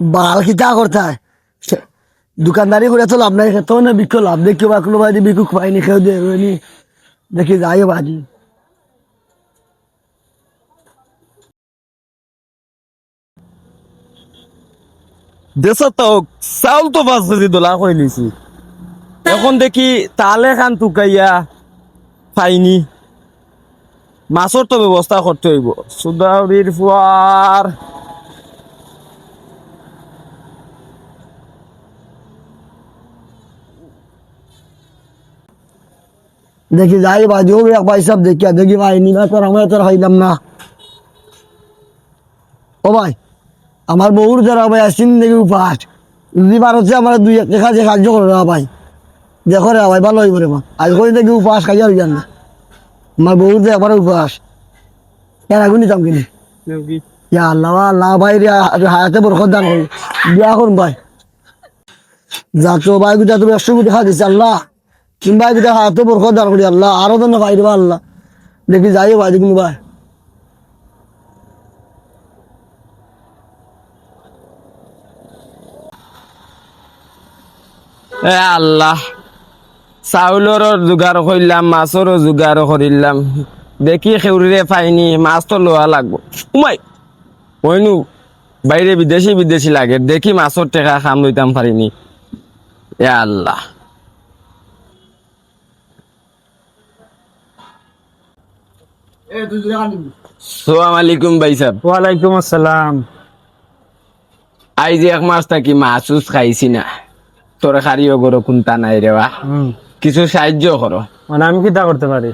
বাল খিতা করতে। হয় দোকানদারি করে তো লাভ নাই তো না লাভ দেখি বা কোনো বিকু খেয়ে দেখি যাই তো চাউল তো পাঁচ কেজি দোলা করে নিছি এখন দেখি তালে খান টুকাইয়া পাইনি মাছর তো ব্যবস্থা করতে হইব। সুদাউরির ফুয়ার দেখি যাই বাজি ও এক ভাই সব দেখি দেখি পাইনি না তোর আমরা তোর হইলাম না। ও ভাই আমার বউর যারা ভাই আসছেন দেখি উপাস। যদি পারছে আমার দুই এক টাকা যে সাহায্য করে না ভাই। দেখো রে ভাই ভালো হইব রে মা আজ করে দেখি উপাস খাইয়া হইয়ান না। আমার বউর যে একবার উপাস। কেন আগুন নিতাম কিনে? ইয়া আল্লাহ আল্লাহ ভাই রে হায়াতে বরকত দান করি বিয়া করুন ভাই। যা তো ভাই গুটা তুমি একশো কোটি খা দিচ্ছে আল্লাহ। তুমি ভাই গুটা হায়াতে বরকত করি আল্লাহ, আরও তো ভাই রে আল্লাহ। দেখি যাই ভাই দেখুন ভাই এ আল্লাহ চাউলরও যোগাৰ কৰিলাম, মাছৰো যোগাৰ কৰিলাম। দেখি সেউৰিৰে পাইনি মাছ তো লোৱা লাগব। উমাই, মইনো বাইরে বিদেশি বিদেশি লাগে, দেখি মাছৰ টেকা খাম, লইতাম পারিনি এ আল্লাহ। সালাম আলাইকুম ভাই সাহেব। ওয়ালাইকুম আসসালাম। আই যে এক মাস থাকি মাছ খাইছি না। তোর খারিও গরো কোনটা নাই রে বা? কিছু সাহায্য করো। মানে আমি কিতা করতে পারি?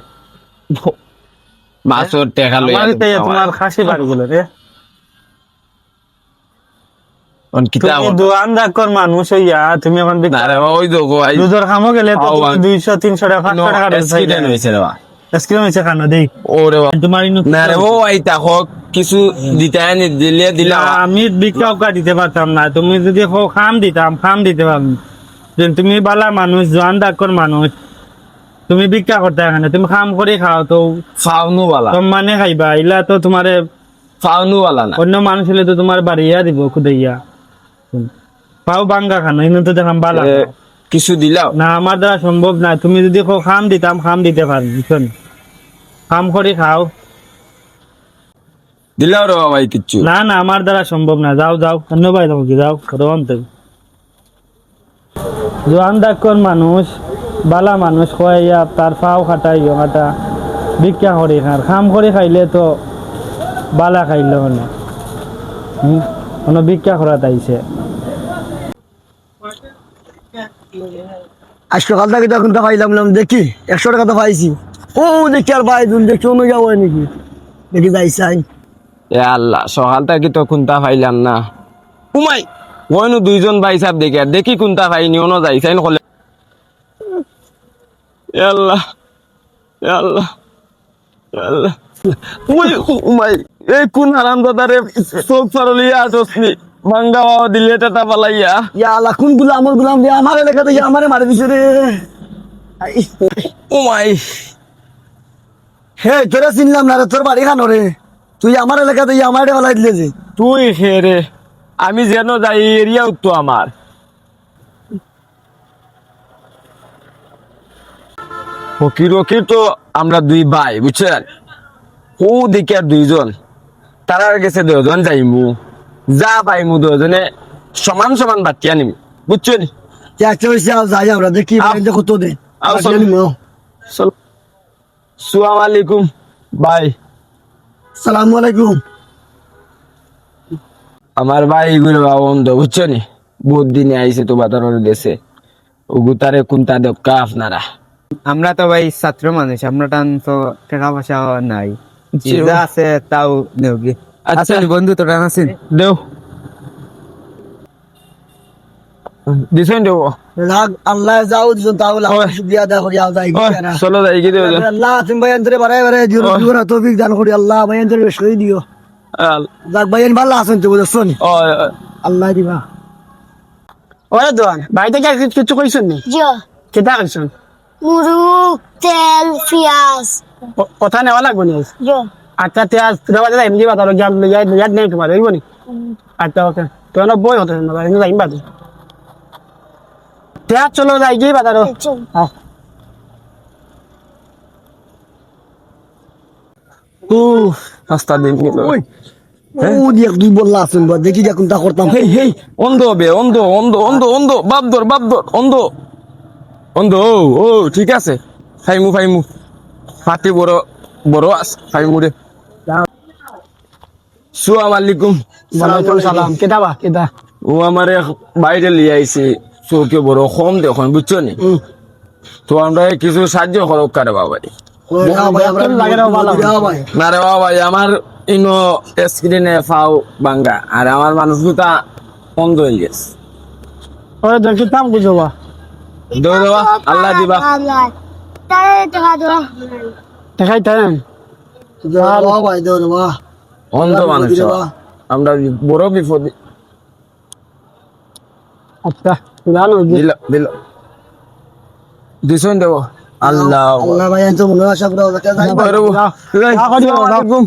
মাছর টেকা লইয়া আমার দেবো তো আমার। তোমার খাসি বাড়ি গুলো রে। তুমি দোকান ডাক্কর মানুষ হইয়া তুমি এখন ওই দুধর খামো গেলে। দুইশো তিনশো টাকা টাকা তুমি যদি হো খাম তুমি বালা মানুষ জোয়ান তো। ফাউনু বালা। মানে খাইবা ইলা তো তোমারে অন্য মানুষ হলে তো তোমার বাড়িয়া দিব খুদাইয়া। পাও বাঙ্গা খানো ইনু তো দেখাম বালা কিছু দিলাও? না আমার দ্বারা সম্ভব না। তুমি যদি কো খাম দিতাম খাম দিতে পারি বুঝছেন খাম করে খাও। দিলাও রে এই কিচ্ছু। না না আমার দ্বারা সম্ভব না। যাও যাও ধন্যবাদ তোমাকে যাও রোহন তো জোয়ান ডাক্কর মানুষ বালা মানুষ খোয়াইয়া তার পাও খাটাই খাটা ভিক্ষা করে খার খাম করে খাইলে তো বালা খাইলে হুম? কোনো ভিক্ষা করা তাইছে আজ সকাল থেকে তখন তো পাইলাম দেখি, একশো টাকা তো পাইছি। ও, দেখি আর তুমি অন্য যাব নাকি। দেখি যাই, চাই। এ আল্লাহ সকাল থেকে তো পাইলাম না? উমাই দুইজন ভাই সাহেব দেখি, আর দেখি পাইনি, অন্য এ আল্লাহ আল্লাহ আল্লাহ। উমাই এই কোন হারাম দাদারে চোখ ফারলিয়া আসনি ভাঙ্গা বাবা দিলে টাটা পালাইয়া। ইয়া আল্লাহ কোন গুলাম আমার গুলাম আমার ইয়া আমারে মারি দিছে রে? আই, উমাই হে তোরা চিনলাম না রে তোর বাড়ি খানো রে? তুই আমার এলাকাতে আমারে বলাই দিলে যে। তুই হেরে আমি যেন যাই এরিয়া তো আমার। ফকির ফকির তো আমরা দুই ভাই বুঝছেন? ও দেখি আর দুইজন তারা গেছে দুজন যাইমু। যা পাইমু দুজনে সমান সমান বাটিয়া নিম বুঝছেন আর যাই আমরা দেখি দে। মো। সালাম আলাইকুম। ভাই সালামু আলাইকুম। আমার ভাই এগুলো বাবা বন্ধ বুঝছ নি? বহুত দিনে আইসে তো বাতার দেশে। ওগুতারে কোনটা দক্কা আপনারা? আমরা তো ভাই ছাত্র মানুষ আমরা টান তো টাকা পয়সা নাই। যা আছে তাও নেওগি। আচ্ছা। আচ্ছা। বন্ধু তোরা আছেন দেও। দিছেন দেব লাগ আল্লাহ যাও দিছো তাও লাগ শুকরিয়া আদা করি আও যাই চলো যাই কি দেব আল্লাহ তুমি দিও ওই। তৌফিক দান করি আল্লাহ ভাই অন্তরে বেশ করে দিও যাক ভাই ভালো আছেন তো বুঝছ নি? আল্লাহ দিবা। ওরে দোয়ান ভাই থেকে কিছু কইছেন নি? জিও কেটা কইছেন মুরুগ তেল পেঁয়াজ। কথা নেওয়া লাগবে নি জিও আচ্ছা তেয়াজ দেওয়া যায় এমনি বাজার জ্ঞান ইয়াদ ইয়াদ নেই তোমার নি? আচ্ছা ওকে। তো না বই হতে না ভাই যাই বাদ তে চলো যাই গিয়ে বাজারো। আও ও রাস্তা দিন গেল ও দিয়ে দুই বললা আসুন বা দেখি যা কোনটা করতাম। হেই হেই অন্ধ বে অন্ধ অন্ধ অন্ধ অন্ধ বাপদর বাপদর অন্ধ। অন্ধ ও ও ঠিক আছে। ফাইমু ফাইমু। ফাটি বড় বড় ফাইমু রে সালাম। আলাইকুম ওয়ালাইকুম সালাম। কেটা বা? কেটা ও আমার বাইরে লিয়ে আইছে। চৌকে বড় কম দেখুন বুঝছ নি? তো আমরা কিছু সাহায্য করব কারে বাবা না রে বাবা আমার ইনো স্ক্রিনে ফাও বাঙ্গা আর আমার মানুষ দুটা অন্ধ হয়ে গেছে। ওরে দেখি দাম বুঝবা দেও দেওয়া আল্লাহ দিবা। দেখাই তাই অন্ধ মানুষ আমরা বড় বিপদে আচ্ছা জানো দিল দিল। দিছন দেব আল্লাহ। আল্লাহ ভাই তো মনে আশা করা যাকে যাই ভাই আসসালামু আলাইকুম।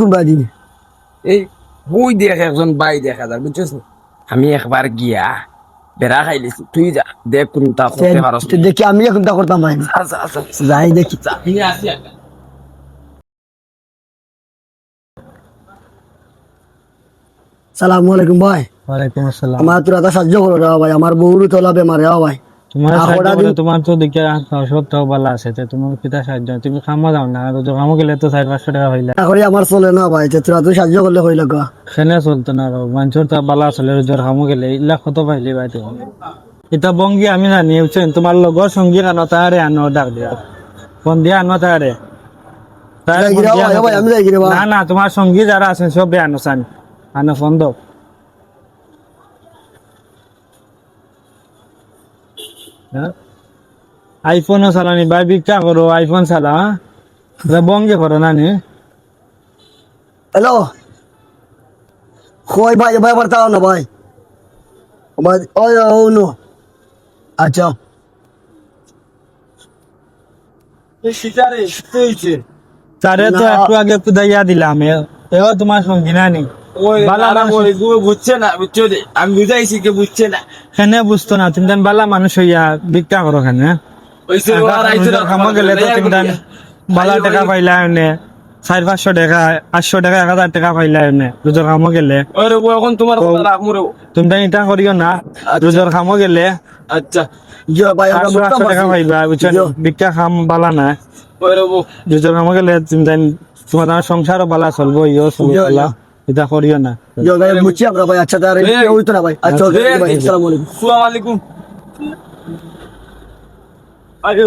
কোন বাদি এই বই দেখে একজন বাই দেখা যায় বুঝছিস আমি একবার গিয়া বেড়া খাইলিছি তুই যা দেখ কোন তা করতে পারস তুই দেখি আমি কোনটা করতাম ভাই। আচ্ছা আচ্ছা যাই দেখি। আমি আসি আগে। আলাইকুম ভাই। ওয়ালাইকুম আসসালাম। আমার তোরা সাহায্য করো রে ভাই। আমার বউরও তোলা বেমার রে ভাই। তোমার তোমার তো দেখে সবটাও ভালো আছে তো তোমার কিতা সাহায্য তুমি খামা যাও না আর তো খামো গেলে তো চার পাঁচশো টাকা হইলে। করে আমার চলে না ভাই তোরা তো সাহায্য করলে হইল গা। সেনে চলতো না মানুষের তো ভালো আসলে রোজগার খামো গেলে ইলা কত পাইলি ভাই তুমি এটা বঙ্গি আমি জানি বুঝছেন? তোমার লগর সঙ্গী আনো তাহারে আনো ডাক দিয়া। ফোন দিয়া আনো তাহারে। না না তোমার সঙ্গী যারা আছেন সবে আনো চান। আনো ফোন দাও আইফোনও চালানি ভাই ভিক্ষা করো আইফোন চালা বঙ্গে করো না নি? হ্যালো কই ভাই ভাই বার্তাও না ভাই। ভাই ওই ও নো আচ্ছা। তারে তো। একটু আগে কুদাইয়া দিলাম এও তোমার সঙ্গী না নি? আমি বুঝাইছি কে বুঝছে না। বুঝতো না? তুমি বালা মানুষ হইয়া ভিক্ষা করো খানে ওই সে ওরা আইছে না খামো গেলে তো তুমি বালা টাকা পাইলা এনে চার পাঁচশো টাকা আটশো টাকা এক হাজার টাকা পাইলা এনে রোজগার খামো গেলে। ওই রে বউ, এখন তোমার। তুমি এটা করিও না খামো গেলে। আচ্ছা। আটশো টাকা পাইবা খাম বালা না। খামো গেলে তুমি দেন তোমার সংসারও বালা চলবো চলবো ইয়ো, বালা। এটা করিও না। ইয়ো ভাই বুঝছি আমরা ভাই আচ্ছা তার ওই তো না ভাই আচ্ছা ভাই আসসালামু আলাইকুম আসসালামু আলাইকুম আয়ো